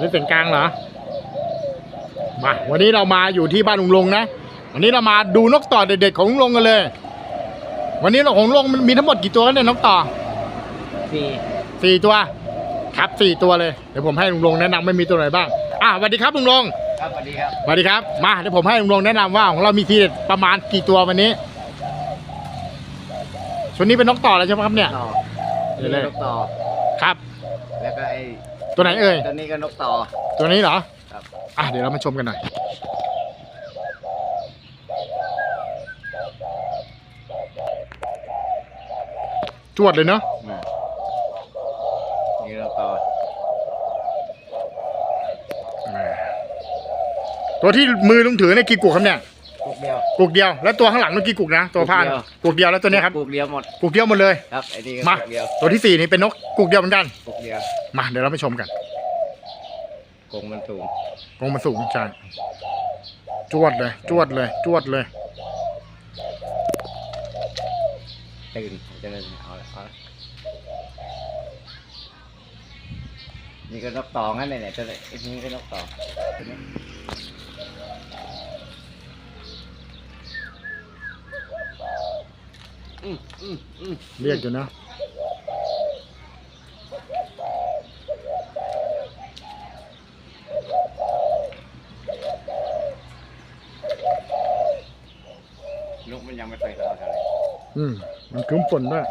นี่เสียงกลางเหรอมาวันนี้เรามาอยู่ที่บ้านลุงลงนะวันนี้เรามาดูนกต่อเด็ดๆของลุงลงกันเลย วันนี้เราของลุงลงมันมีทั้งหมดกี่ตัวกันเนี่ยนกต่อสี่สี่ตัว ครับสี่ตัวเลยเดี๋ยวผมให้ลุงลงแนะนำไม่มีตัวไหนบ้างอะสวัสดีครับลุงลงครับสวัสดีครับสวัสดีครับมาเดี๋ยวผมให้ลุงลงแนะนำว่าของเรามีทีเด็ดประมาณกี่ตัววันนี้ชุดนี้เป็นนกต่อแล้วใช่ไหมครับเนี่ยต่อเดี๋นี่ยวเลยนกต่อครับ แล้วก็ไอ้ ตัวไหนเอ่ย ตัวนี้ก็นกต่อ ตัวนี้เหรอครับอะเดี๋ยวเรามาชมกันหน่อย จวดเลยเนาะอืมนี่นกต่อ ตัวที่มือลุงถือเนี่ยกี่กุกครับเนี่ย กุกเดียวกุกเดียว แล้วตัวข้างหลังนู่นกี่กุกนะ ตัวผ้ากุกเดียวกุกเดียวแล้วตัวเนี้ยครับกุกเดียวหมดกุกเดียวหมดเลยครับไอ้นี่ก็มากุกเดียวตัวที่สี่นี่เป็นนกกุกเดียวเหมือนกันกุกเดียวมาเดี๋ยวเราไปชมกันกรงมันสูงกรงมันสูงใช่จวดเลย จวดเลย จวดเลยตื่นจะนั่นเอาละเอาละนี่ก็นกต่องั้นเลยเนี่ยตัวนี้ไอ้นี่ก็นกต่อ เรียกอยู่นะนกมันยังไม่ค่อยเข้าเท่าไหร่อืมมันคึ้มฝนด้วย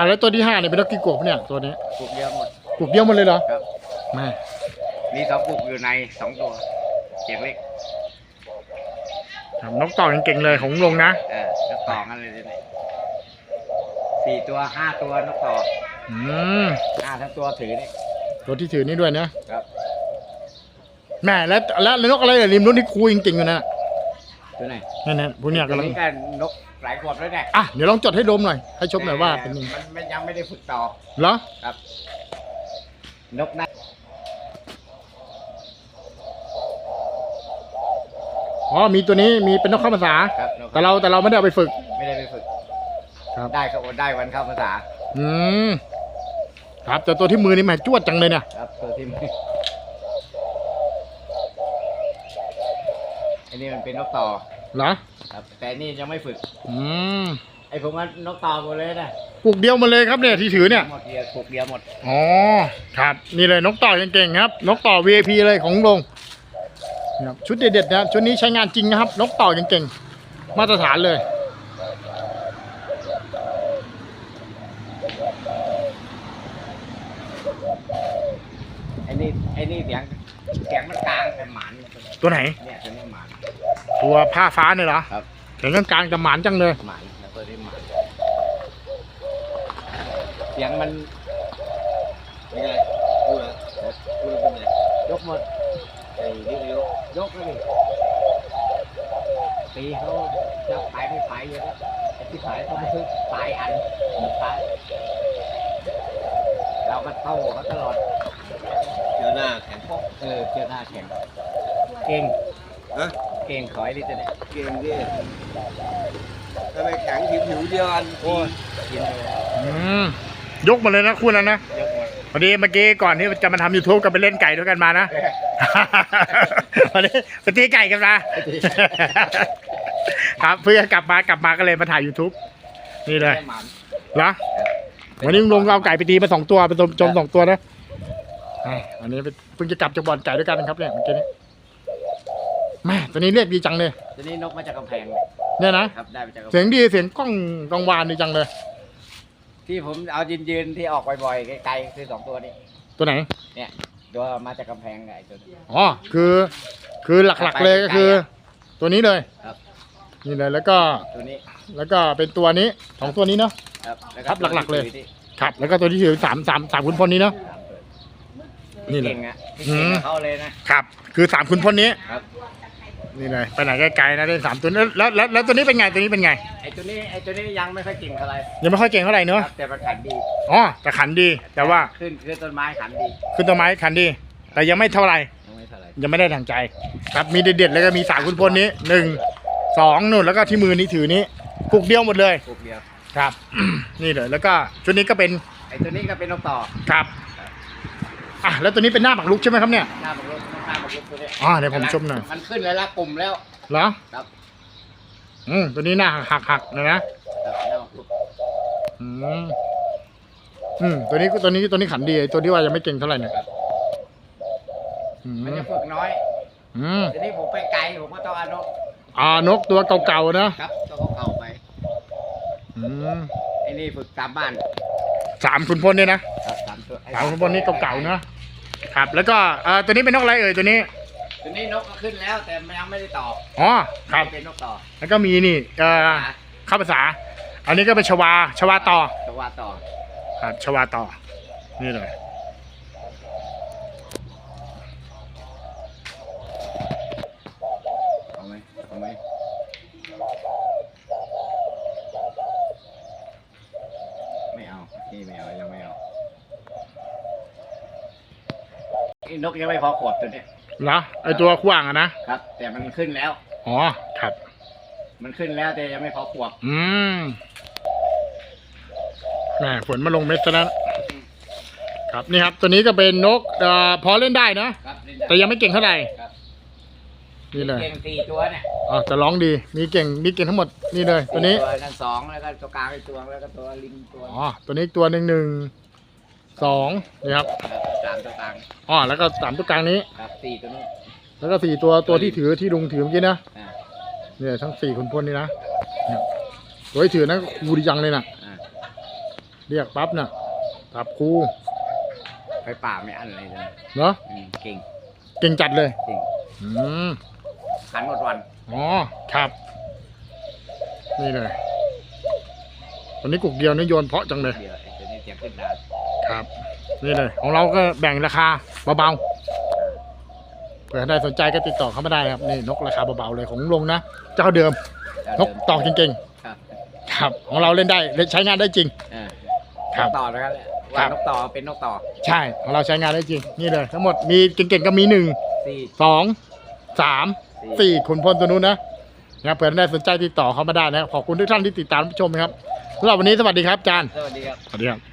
อะแล้วตัวที่ห้าเนี่ยเป็นนกกี่กบเนี่ยตัวนี้กุกเดียวหมดกุกเดียวหมดเลยเหรอครับ แม่มีสองกุกอยู่ในสองตัวเสียงเล็กทำนกต่อเก่งๆเลยของลุงลงนะเออนกต่องั้นเลยเนี่ยสี่ตัวห้าตัวนกต่ออืมห้าทั้งตัวถือนี่ตัวที่ถือนี่ด้วยนะครับ แม่แล้วแล้วแล้วนกอะไรเหรอริมนู้นที่คุยเก่งๆอยู่นะ ตัวไหนนั่นนั่นพวกเนี้ยตัวกำลังนี้ก็นกหลายขวบแล้วเนี่ยอะ เดี๋ยวลองจดให้ดมหน่อย ให้ชมหน่อยว่าเป็นยังไงมันมันยังไม่ได้ฝึกต่อเหรอ ครับ นกนะอ๋อ มีตัวนี้ มีเป็นนกเข้าภาษา ครับนกแต่เราแต่เราไม่ได้เอาไปฝึก ไม่ได้ไปฝึกครับ ได้เขาได้วันเข้าภาษา อืม ครับแต่ตัวที่มือนี่แหม่จวดจังเลยเนี่ย ครับตัวที่มื ออันนี้มันเป็นนกต่อเหรอครับ แต่อันนี่ยังไม่ฝึก อืมไอ้ผมว่านกต่อหมดเลยนะกุกเดียวหมาเลยครับเนี่ยที่ถือเนี่ย หมดเดียวกุกเดียวหมด อ๋อ ครับ นี่เลยนกต่อเก่งๆครับ นกต่อ VIP เลยของลุงครับชุดเด็ดๆนะชุดนี้ใช้งานจริงนะครับ นกต่อเก่งๆมาตรฐานเลย ไอ้นี่ไอ้นี่เสียงเสียงมันกลางเป็นหมานตัวไหน เนี่ยตัวนี้หมาน ตัวผ้าฟ้าเนี่ยเหรอครับ เห็นกลางๆจะหมานจังเลยหมานแล้วตัวนี้หมานเสียงมันเป็นไงพูดนะพูดแล้วเป็นไงยกหมดไอ้นี่ยกยกเลยตีเขาจะไปไม่ไปเยอะไอ้ที่ขายเขาไม่ซื้อตายอันตายเราก็โต้เขาตลอดเจอหน้าแข็งป๊อกเออเจ้าหน้าแข็งเก่งนะ เก่งขอยดิจะเนี่ยเก่งดิทำไมแข็งผิวผิวเดียวกันโอ้ย กินเลยอืมยกมาเลยนะคุณนั้นนะยกหมดพอดีเมื่อกี้ก่อนที่จะมาทำ YouTube ก็ไปเล่นไก่ด้วยกันมานะ วันนี้ไปตีไก่กันมาครับเพื่อกลับมากลับมาก็เลยมาถ่าย YouTube นี่เลยได้หมานเหรอวันนี้ลุงลงเอาไก่ไปตีมาสองตัวไปชมชมสองตัวนะไอ้อันนี้เพิ่งจะกลับจากบ่อนไก่ด้วยกันครับเนี่ยเมื่อกี้นี้ แม่ตัวนี้เรียกดีจังเลย ตัวนี้นกมาจากกำแพงเนี่ยนะ ครับ ได้มาจากกำแพเสียงงดีเสียงกล้องกังวานดีจังเลย ที่ผมเอายืนยืนๆที่ออกบ่อยๆไกลๆคือสองตัวนี้ ตัวไหน เนี่ยตัวมาจากกำแพงไงตัวนี้ อ๋อ คือ คือหลักๆเลยก็คือ ตัวนี้เลยครับ นี่เลยแล้วก็ ตัวนี้แล้วก็เป็นตัวนี้สองตัวนี้เนาะ ครับแล้วครับหลักๆเลย ตัวที่ครับ แล้วก็ตัวที่ถือสามสามสามคุณพลนี้เนาะสามตัวนี่เลย เก่งอะที่เก่งกับเขาเลยนะครับ คือสามคุณพลนี้ ครับ นี่เลยไปไหนไกลๆนะเล่นสามตัวแล้วแล้วแล้วแล้วตัวนี้เป็นไงตัวนี้เป็นไง ไอ้ตัวนี้ไอ้ตัวนี้ยังไม่ค่อยเก่งเท่าไหร่ยังไม่ค่อยเก่งเท่าไหร่เนอะครับแต่มันขันดีอ๋อแต่ขันดีแต่ว่าขึ้นขึ้นต้นไม้ขันดีขึ้นต้นไม้ขันดี แต่ยังไม่เท่าไหร่ยังไม่เท่าไหร่ยังไม่ได้ทางใจ ครับมีเด็ดๆแล้วก็มีสามคุณพลนี้หนึ่งสองนู่นแล้วก็ที่มือนี้ถือนี้กุกเดียวหมดเลย พวกเดียวครับ นี่เลยแล้วก็ชุดนี้ก็เป็นไอ้ตัวนี้ก็เป็นนกต่อครับ อะแล้วตัวนี้เป็นหน้าปักลุกใช่ไหมครับเนี่ย หน้าบักลุกหน้าบักลุกตัวนี้อ่าเดี๋ยวผมชมหน่อย มันขึ้นแล้วละกลุ่มแล้ว เหรอครับ อืมตัวนี้หน้าหักหักๆเลยนะครับหน้าบักลุกอืมอืมตัวนี้ก็ตัวนี้ตัวนี้ขันดีไอ้ตัวที่ว่ายังไม่เก่งเท่าไหร่เนี่ยอืมมันจะฝึกน้อย อืมทีนี้ผมไปไกลผมก็ต้องเอานกอ่านกตัวเก่าๆนะครับต้องเอาเก่าไปอืมไอ้นี่ฝึกตามบ้านสามคุณพลเนี่ยนะครับ สามตัวไอ้สามคุณพลนี่เก่าๆนะครับ แล้วก็เอ่อตัวนี้เป็นนกอะไรเอ่ยตัวนี้ตัวนี้นกก็ขึ้นแล้วแต่มันยังไม่ได้ตอบอ๋อครับ เป็นนกต่อแล้วก็มีนี่เอ่อข้าภาษา อันนี้ก็เป็นชวาชวาต่อตัวว่าต่อ ครับชวาต่อ นี่เลย เอาไหมเอาไหมไม่เอานี่ไม่เอายังไม่เอา ไอ้นกยังไม่พอขวบตัวเนี้ยเหรอไอตัวขว้างอะนะครับ แต่มันขึ้นแล้ว อ๋อครับ มันขึ้นแล้วแต่ยังไม่พอขวบอืมแหมฝนมาลงเม็ดซะแล้วครับนี่ครับ ตัวนี้ก็เป็นนกเอ่อพอเล่นได้นะ ครับเล่นแต่ยังไม่เก่งเท่าไหร่ครับนี่เลยเก่งสี่ตัวเนี่ยอ๋อจะร้องดี มีเก่งมีเก่งทั้งหมดนี่เลย ตัวนี้สี่ตัวนั่นสองแล้วก็ตัวกลางอีกตัวแล้วก็ตัวลิงตัวอ๋อตัวนี้ตัวหนึ่งหนึ่งสองนี่ครับ ครับสามตัวกลางอ๋อแล้วก็สามตัวกลางนี้ ครับสี่ตัวนู้น แล้วก็สี่ตัวตัวที่ถือที่ลุงถือเมื่อกี้นะอ่า เนี่ยทั้งสี่คนพ่นนี่นะเนี่ยตัวที่ถือนะครูดีจังเลยนะอ่าเรียกปั๊บน่ะตับครูไปป่าไม่อันเลยนะเนาะอืมเก่งเก่งจัดเลย เก่งอืมขันหมดวันอ๋อ ครับ นี่เลย วันนี้กุกเดียวนี่โยนเพราะจังเลย เดี๋ยวไอ้ตัวนี้เสียงขึ้นดาน ครับ นี่เลย ของเราก็แบ่งราคาเบาๆเผื่อใครสนใจก็ติดต่อเข้ามาได้ครับนี่นกราคาเบาๆเลยของลุงนะเจ้าเดิม นกต่อเก่งครับๆครับ ของเราเล่นได้เล่นใช้งานได้จริง อ่าครับ นกต่อนะครับเนี่ยครัว่าบนกต่อเป็นนกต่อใช่ของเราใช้งานได้จริง นี่เลย ทั้งหมดมีเก่งๆก็มีหนึ่งสี่สองสาม สี่ขุนพลตัวนู้นนะนะครับเผื่อได้สนใจติดต่อเข้ามาได้นะครับขอบคุณทุกท่านที่ติดตามรับชมนะครับสำหรับวันนี้สวัสดีครับอาจารย์สวัสดีครับ สวัสดีครับ